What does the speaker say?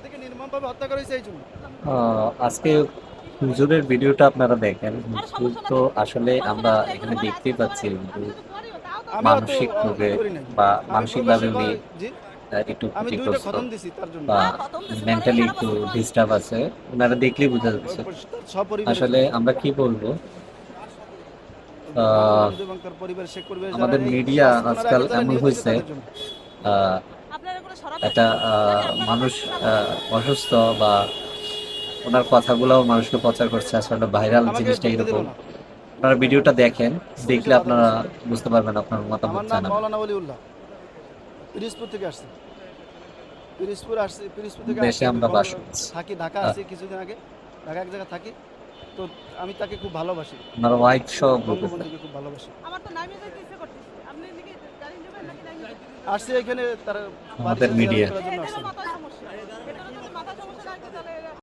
তাদেরকে নির্মমভাবে হত্যা করা হয়েছে এই জন্য। আহ, আজকে হুজুরের ভিডিওটা আপনারা দেখেন। হুজুর তো আসলে আমরা এখানে দেখতেই পাচ্ছি মানসিক রোগে বা মানসিকভাবে উনি একটু ক্ষতিগ্রস্ত। বা মেন্টালি একটু ডিস্টার্ব আছে। ওনারা দেখলেই বোঝা যাচ্ছে। আসলে আমরা কি বলব? আমাদের ওনারা আজকাল এমন হয়েছে, একটা মানুষ অসুস্থ বা ওনার কথাগুলোও মানুষকে প্রচার করছে আসলে ভাইরাল জিনিসটা এরকম। আপনারা ভিডিওটা দেখেন দেখলে আপনারা বুঝতে পারবেন আপনার মতামত আমার জানাবেন। মাওলানা ওলিউল্লাহ। পিরিজপুর থেকে আসছি। পিরিজপুর আসছি পিরিজপুর থেকে দেশে আমরা বাস থাকি ঢাকা আসছি কিছুদিন আগে। ঢাকা এক জায়গায় থাকি। তো আমি তাকে খুব ভালোবাসি। ওনার ওয়াইফ সহ গ্রুপে খুব আসছি এখানে তার আমাদের বাড়িতে